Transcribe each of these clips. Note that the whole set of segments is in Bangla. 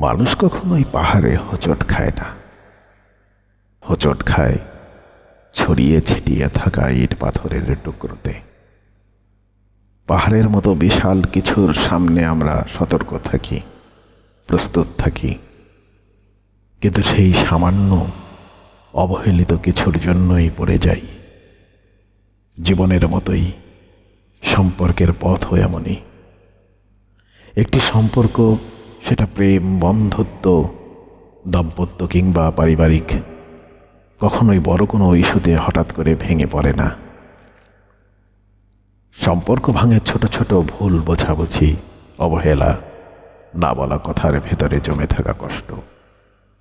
মানুষ কখনোই পাহাড়ে হোঁচট খায় না। হোঁচট খায় ছড়িয়ে ছিটিয়ে থাকা ইট পাথরের টুকরোতে। পাহাড়ের মতো বিশাল কিছুর সামনে আমরা সতর্ক থাকি, প্রস্তুত থাকি। কিন্তু সেই সামান্য, অবহেলিত কিছুর জন্যই পড়ে যাই। জীবনের মতোই সম্পর্কের পথও এমনই। একটি সম্পর্ক সেটা প্রেম, বন্ধুত্ব, দাম্পত্য কিংবা পারিবারিক। কখনোই বড় কোনো ইস্যুতে হঠাৎ করে ভেঙে পড়ে না। সম্পর্ক ভাঙে ছোট ছোট ভুল বোঝাবুঝি, অবহেলা, না বলা কথার ভেতরে জমে থাকা কষ্ট,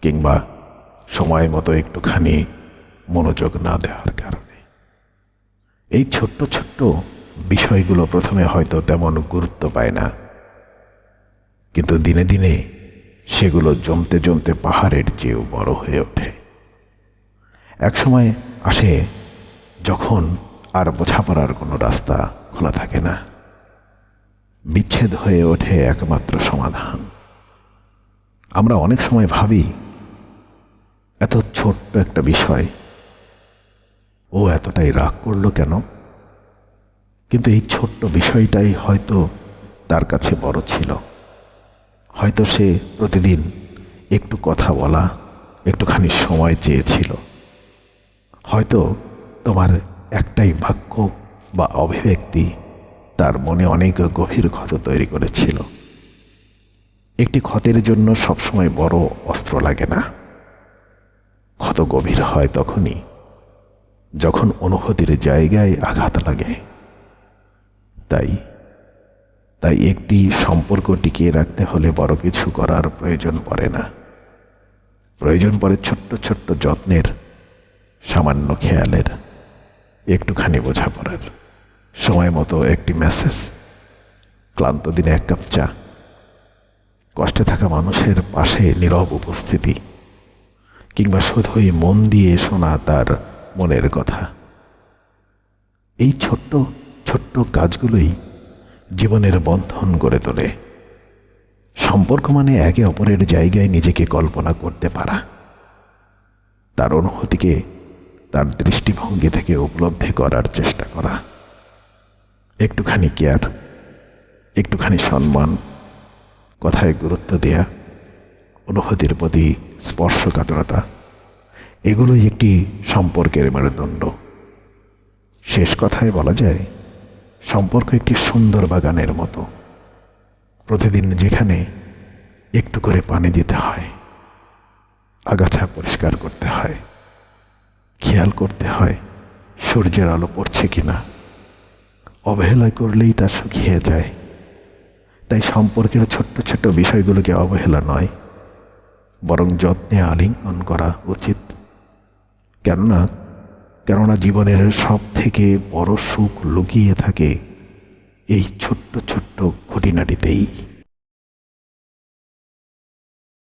কিংবা সময় মতো একটুখানি মনোযোগ না দেওয়ার কারণে। এই ছোট্ট ছোট্ট বিষয়গুলো প্রথমে হয়তো তেমন গুরুত্ব পায় না। কিন্তু দিনে দিনে সেগুলো জমতে জমতে পাহাড়ের চেয়েও বড় হয়ে ওঠে। একসময় আসে, যখন আর বোঝাপড়ার কোনো রাস্তা খোলা থাকে না। বিচ্ছেদ হয়ে ওঠে একমাত্র সমাধান। আমরা অনেক সময় ভাবি, এত ছোট্ট একটা বিষয়, ও এতটাই রাগ করল কেন? কিন্তু এই ছোট্ট বিষয়টাই হয়তো তার কাছে বড় ছিল। হয়তো সে প্রতিদিন একটু কথা বলা, একটুখানি সময় চেয়েছিল। হয়তো তোমার একটাই বাক্য বা অভিব্যক্তি তার মনে অনেক গভীর ক্ষত তৈরি করেছিল। একটি ক্ষতের জন্য সবসময় বড় অস্ত্র লাগে না। ক্ষত গভীর হয় তখনই, যখন অনুভূতির জায়গায় আঘাত লাগে। তাই তাই একটি সম্পর্ক টিকিয়ে রাখতে হলে বড় কিছু করার প্রয়োজন পড়ে না। প্রয়োজন পড়ে ছোট্ট ছোট্ট যত্নের, সামান্য খেয়ালের, একটুখানি বোঝাপড়ার। সময় মতো একটি মেসেজ, ক্লান্ত দিনে এক কাপ চা। কষ্টে থাকা মানুষের পাশে নীরব উপস্থিতি, কিংবা শুধুই মন দিয়ে শোনা তার মনের কথা। এই ছোট্ট ছোট্ট কাজগুলোই জীবনের বন্ধন গড়ে তোলে। সম্পর্ক মানে একে অপরের জায়গায় নিজেকে কল্পনা করতে পারা। তার অনুভূতিকে, তার দৃষ্টিভঙ্গি থেকে উপলব্ধি করার চেষ্টা করা। একটুখানি কেয়ার, একটুখানি সম্মান, কথায় গুরুত্ব দেয়া, অনুভূতির প্রতি স্পর্শকাতরতা, এগুলোই একটি সম্পর্কের মেরুদণ্ড। শেষ কথায় বলা যায় সম্পর্ক একটি সুন্দর বাগানের মতো। প্রতিদিন যেখানে একটু করে পানি দিতে হয়, আগাছা পরিষ্কার করতে হয়, খেয়াল করতে হয় সূর্যের আলো পড়ছে কিনা। অবহেলা করলেই তা শুকিয়ে যায়। তাই সম্পর্কের ছোট্ট ছোট্ট বিষয়গুলোকে অবহেলা নয়, বরং যত্নে আলিঙ্গন করা উচিত। কেননা কেননা জীবনের সব থেকে বড় সুখ লুকিয়ে থাকে এই ছোট্ট ছোট্ট খুঁটিনাটিতেই